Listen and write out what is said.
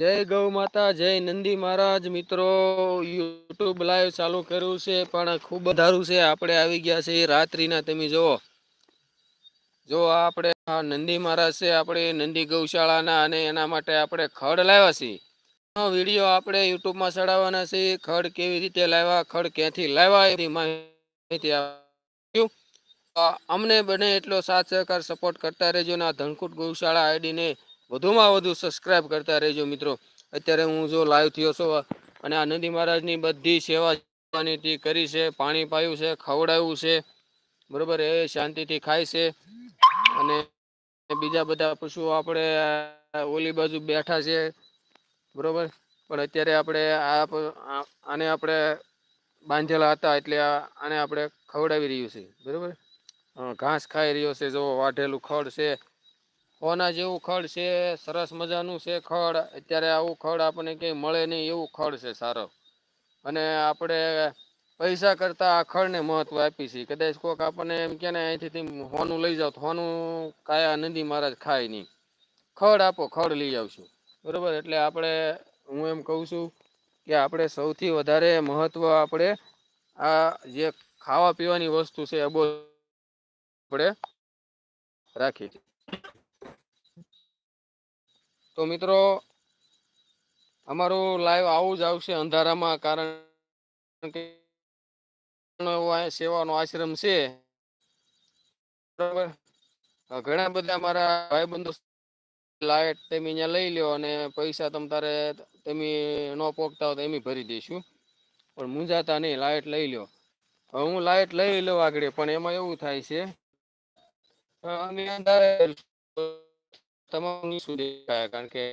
જય ગૌ માતા, જય નંદી મહારાજ. મિત્રો, યુટ્યુબ લાઈવ ચાલુ કર્યું છે, પણ ખૂબ ધારું છે. આપણે આવી ગયા છે રાત્રિના, તમે જુઓ. જો આપણે નંદી મહારાજ છે, આપણે નંદી ગૌશાળાના અને એના માટે આપણે ખડ લાવ્યા છીએ. વીડિયો આપણે યુટ્યુબમાં ચડાવવાના છે ખડ કેવી રીતે લાવ્યા, ખડ ક્યાંથી લાવ્યા, એની માહિતી અમને બને એટલો સાથ સહકાર, સપોર્ટ કરતા રહેજો ને આ ધનકુટ ગૌશાળા આઈડીને વધુમાં વધુ સબસ્ક્રાઇબ કરતા રહેજો મિત્રો. અત્યારે હું જો લાઈવ થયો છો અને આ નંદી મહારાજની બધી સેવા તે કરી છે, પાણી પાયું છે, ખવડાવ્યું છે, બરોબર, એ શાંતિથી ખાય છે. અને બીજા બધા પશુઓ આપણે ઓલી બાજુ બેઠા છે, બરોબર. પણ અત્યારે આપણે આ આને આપણે બાંધેલા હતા એટલે આને આપણે ખવડાવી રહ્યું છે, બરોબર. ઘાસ ખાઈ રહ્યો છે, જો વાઢેલું ખડ છે હોના જેવું ખડ છે, સરસ મજાનું છે ખડ. અત્યારે આવું ખડ આપણને ક્યાંય મળે નહીં એવું ખડ છે સારો. અને આપણે પૈસા કરતાં આ ખડને મહત્વ આપી છીએ. કદાચ કોઈક આપણને એમ કે ને, અહીંથી હોનું લઈ જાઓ તો હોનું કાયા નદી મહારાજ ખાય નહીં. ખડ આપો, ખડ લઈ આવશું. બરાબર? એટલે આપણે, હું એમ કહું છું કે આપણે સૌથી વધારે મહત્વ આપણે આ જે ખાવા પીવાની વસ્તુ છે એ બહુ આપણે રાખી. તો મિત્રો, અમારું લાઈવ આવું જ આવશે અંધારામાં, કારણ કે સેવાનો આશ્રમ છે. બરાબર? ઘણા બધા મારા ભાઈબંધો લાઈટ તમે અહીંયા લઈ લ્યો અને પૈસા તમ તારે તમે ન પોગતા હો તો એમ ભરી દઈશું. પણ મૂંઝાતા નહીં, લાઈટ લઈ લ્યો. હું લાઈટ લઈ લઉં આગળ, પણ એમાં એવું થાય છે અને અંદર તમામ શું કારણ કે